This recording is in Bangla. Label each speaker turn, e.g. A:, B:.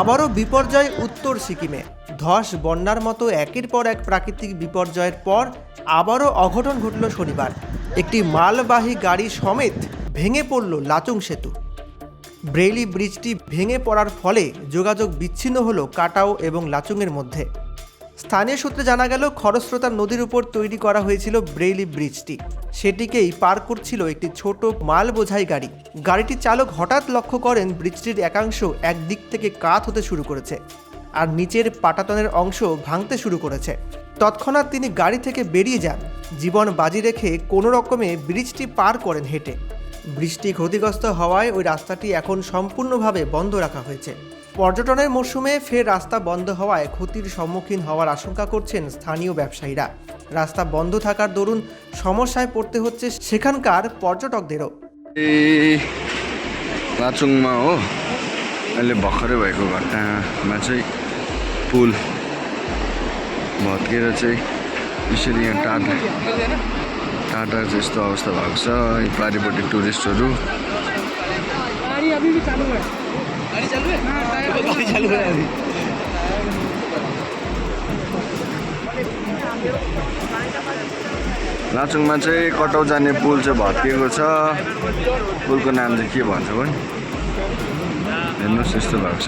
A: আবারও বিপর্যয় উত্তর সিকিমে। ধস, বন্যার মতো একের পর এক প্রাকৃতিক বিপর্যয়ের পর আবারও অঘটন ঘটল শনিবার। একটি মালবাহী গাড়ি সমেত ভেঙে পড়ল লাচুং সেতু। ব্রেইলি ব্রিজটি ভেঙে পড়ার ফলে যোগাযোগ বিচ্ছিন্ন হলো কাটাও এবং লাচুংয়ের মধ্যে। স্থানীয় সূত্রে জানা গেল, খরস্রোতা নদীর উপর তৈরি করা হয়েছিল ব্রেইলি ব্রিজটি। সেটিকেই পার করছিল একটি ছোট মাল বোঝাই গাড়ি। গাড়িটির চালক হঠাৎ লক্ষ্য করেন ব্রিজটির একাংশ একদিক থেকে কাত হতে শুরু করেছে আর নিচের পাটাতনের অংশ ভাঙতে শুরু করেছে। তৎক্ষণাৎ তিনি গাড়ি থেকে বেরিয়ে যান। জীবন বাজি রেখে কোনো রকমে ব্রিজটি পার করেন হেঁটে। বৃষ্টি ক্ষতিগ্রস্ত হওয়ায় ওই রাস্তাটি এখন সম্পূর্ণভাবে বন্ধ রাখা হয়েছে। পর্যটনের মরশুমে ফের রাস্তা বন্ধ হওয়ায় ক্ষতির সম্মুখীন হওয়ার আশঙ্কা করছেন স্থানীয় ব্যবসায়ীরা রাস্তা বন্ধ থাকার দরুন সমস্যায় পড়তে হচ্ছে সেখানকার পর্যটকদেরও
B: ए लाचुङमा हो अहिले भर्खरै भएको घटनामा चाहिँ पुल भत्केर चाहिँ यसरी यहाँ टाटा टाटा चाहिँ यस्तो अवस्था भएको छ यो पारिपट्टि टुरिस्टहरू लाचुङमा चाहिँ कटाउ जाने पुल चाहिँ भत्किएको छ। पुलको नाम चाहिँ के भन्छ भने? हेर्नुहोस् यस्तो भएको छ।